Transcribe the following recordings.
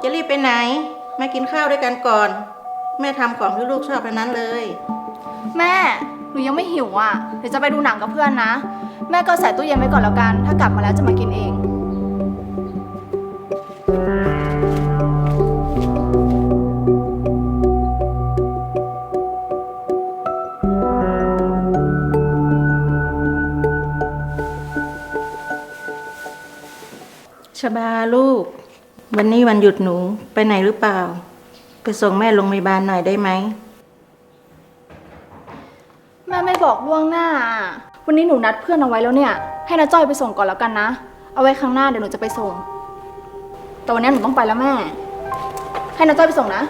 เอาลูกจะรีบไปไหน มากินข้าวด้วยกันก่อน แม่ทำของที่ลูกชอบทั้งนั้นเลย แม่ หนูยังไม่หิวอะ เดี๋ยวจะไปดูหนังกับเพื่อนนะ แม่ก็ใส่ตู้เย็นไว้ก่อนแล้วกัน ถ้ากลับมาแล้วจะมากินเอง ชบาลูก วันนี้วันหยุดหนูไปไหนหรือเปล่า ไปส่งแม่โรงพยาบาลหน่อยได้ไหม แม่ไม่บอกล่วงหน้าอะวันนี้หนูนัดเพื่อนเอาไว้แล้วเนี่ย ให้นาจ้อยไปส่งก่อนแล้วกันนะ เอาไว้ครั้งหน้าเดี๋ยวหนูจะไปส่ง แต่วันนี้หนูต้องไปแล้วแม่ ให้นาจ้อยไปส่งนะ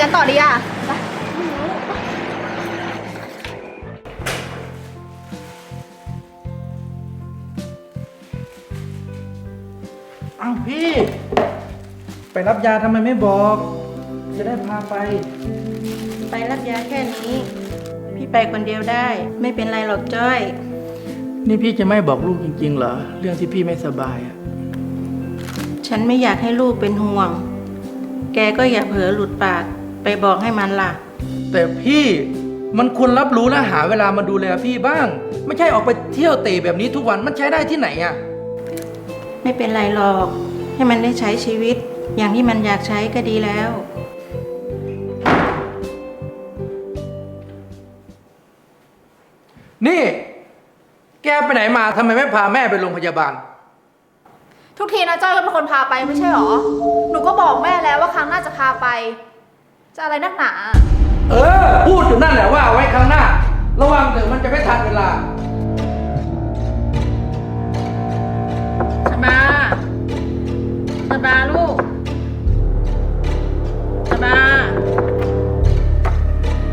กันต่อดีอะไปอ้าวพี่ ไปรับยาทำไมไม่บอก จะได้พาไป ไปรับยาแค่นี้ พี่ไปคนเดียวได้ ไม่เป็นไรหรอกจ้อย นี่พี่จะไม่บอกลูกจริง ๆ เหรอ เรื่องที่พี่ไม่สบายอะฉันไม่อยากให้ลูกเป็นห่วง แกก็อย่าเผลอหลุดปาก ไปบอกให้มันล่ะ แต่พี่มันควรรับรู้และหาเวลามาดูแลพี่บ้าง ไม่ใช่ออกไปเที่ยวเตะแบบนี้ทุกวันมันใช้ได้ที่ไหนอะไม่เป็นไรหรอก ให้มันได้ใช้ชีวิต อย่างที่มันอยากใช้ก็ดีแล้ว นี่ แกไปไหนมาทำไมไม่พาแม่ไปโรงพยาบาล ทุกทีนะจ้อยก็เป็นคนพาไปไม่ใช่หรอ หนูก็บอกแม่แล้วว่าครั้งหน้าจะพาไป จะอะไรนักหนา เออ พูดอยู่นั่นแหละว่าเอาไว้ครั้งหน้า ระวังเถอะมันจะไม่ทันเวลา สบา สบาลูก สบา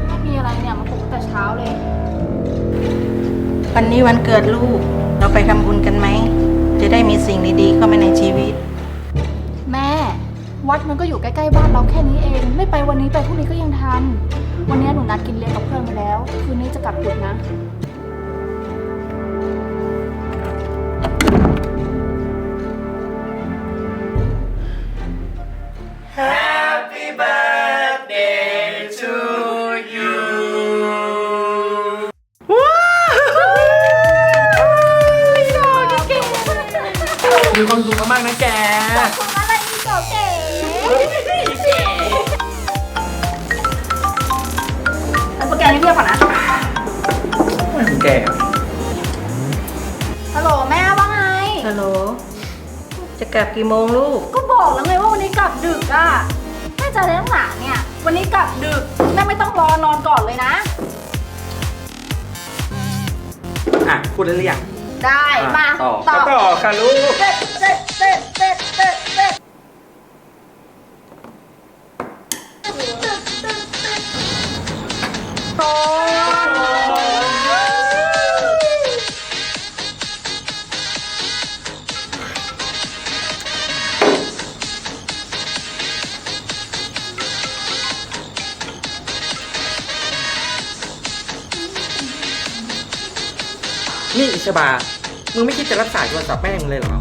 ไม่มีอะไรเนี่ยมาปลุกตั้งแต่เช้าเลย วันนี้วันเกิดลูก เราไปทำบุญกันไหม จะได้มีสิ่งดีๆเข้ามาในชีวิตแม่ วัดมันก็อยู่ใกล้ๆบ้านเราแค่นี้เอง ไม่ไปวันนี้ไปพรุ่งนี้ก็ยังทัน วันนี้หนูนัดกินเลี้ยงกับเพื่อนมาแล้ว คืนนี้จะกลับดึกนะ Happy birthday to you มีความสุขมากๆนะแกอะไรอีก เก๋เก๋แล้วโปรแกรมนี้เรียกก่อนนะไม่ของแกฮัลโหลแม่ว่าไง ฮัลโหล จะกลับกี่โมงลูก ก็บอกแล้วไงว่าวันนี้กลับดึกอะแม่จะเลี้ยงหลานเนี่ย วันนี้กลับดึกแม่ไม่ต้องรอนอนก่อนเลยนะ อะพูดได้หรือยังได้อะมาต่อต่อก็ต่อค่ะลูกเต๊ะเต๊ะเต๊ะ นี่อิชบา มึงไม่คิดจะรับสายโทรศัพท์แม่มึงเลยเหรอ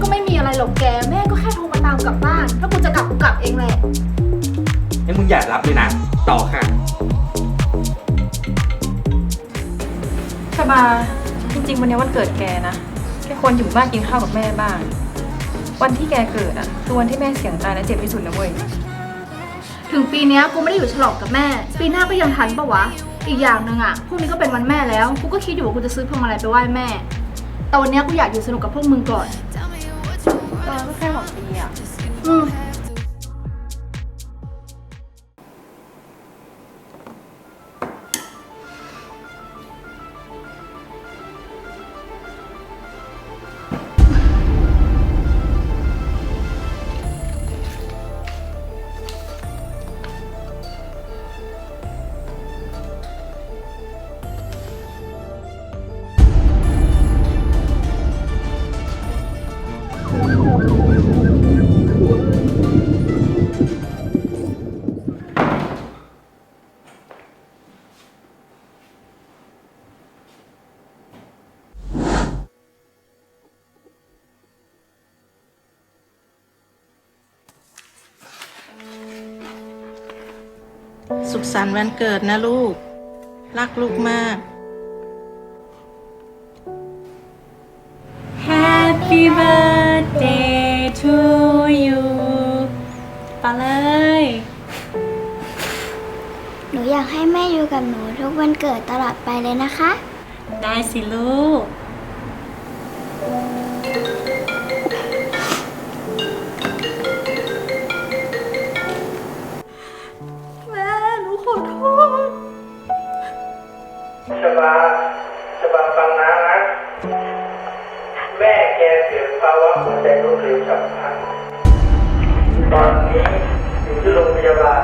ก็ไม่มีอะไรหรอกแก แม่ก็แค่โทรมาตามกลับบ้าน ถ้ากูจะกลับกูกลับเองแหละให้มึงอย่ารับเลยนะ ต่อค่ะ ชบา จริงๆ วันนี้วันเกิดแกนะ แกควรอยู่บ้านกินข้าวกับแม่บ้าง วันที่แกเกิดอะคือวันที่แม่เสียงตายและเจ็บที่สุดนะเว้ย ถึงปีเนี้ยกูไม่ได้อยู่ฉลองกับแม่ ปีหน้าก็ยังทันปะวะ อีกอย่างหนึ่งอะพรุ่งนี้ก็เป็นวันแม่แล้วกูก็คิดอยู่ว่ากูจะซื้อพวงมาลัยไปไหว้แม่ แต่วันเนี้ยกูอยากอยู่สนุกกับพวกมึงก่อนเออก็แค่หกปีอะ อืม สุขสันต์วันเกิดนะลูก รักลูกมาก Happy birthday to you ปาเลย หนูอยากให้แม่อยู่กับหนูทุกวันเกิดตลอดไปเลยนะคะ ได้สิลูก ชบาชบาฟังนะนะแม่แกเสียภาวะหัวใจล้มเหลวฉับพลันตอนนี้อยู่ที่โรงพยาบาล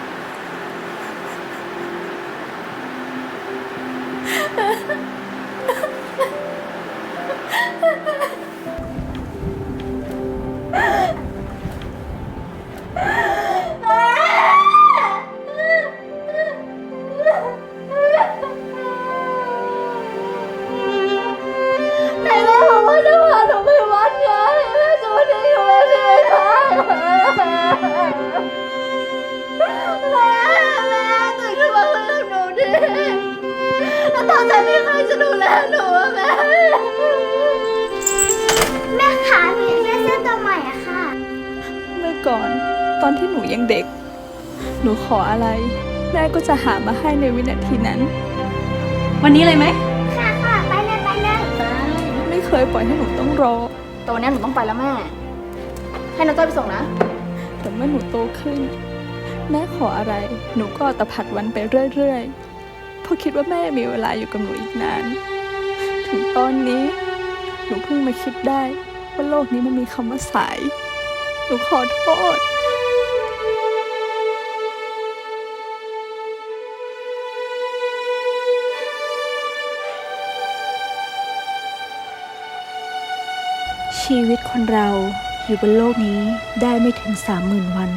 แล้วตอนนี้ใครจะดูแลหนูอะแม่แม่คะหนูอยากได้เสื้อตัวใหม่อะค่ะ เมื่อก่อนตอนที่หนูยังเด็ก หนูขออะไร แม่ก็จะหามาให้ในวินาทีนั้น วันนี้เลยไหมค่ะค่ะไปเลยไปเลยไม่เคยปล่อยให้หนูต้องรอ แต่วันนี้หนูต้องไปแล้วแม่ ให้น้าจ้อยไปส่งนะ แต่เมื่อหนูโตขึ้น แม่ขออะไร หนูก็เอาแต่ผัดวันไปเรื่อยๆ เพราะคิดว่าแม่มีเวลาอยู่กับหนูอีกนาน ถึงตอนนี้ หนูเพิ่งมาคิดได้ ว่าโลกนี้มันมีคำว่าสาย หนูขอโทษชีวิตคนเราอยู่บนโลกนี้ได้ไม่ถึงสามหมื่นวัน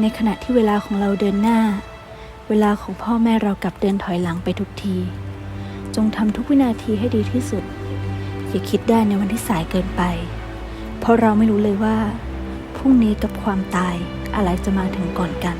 ในขณะที่เวลาของเราเดินหน้า เวลาของพ่อแม่เรากลับเดินถอยหลังไปทุกที จงทำทุกวินาทีให้ดีที่สุด อย่าคิดได้ในวันที่สายเกินไป เพราะเราไม่รู้เลยว่าพรุ่งนี้กับความตายอะไรจะมาถึงก่อนกัน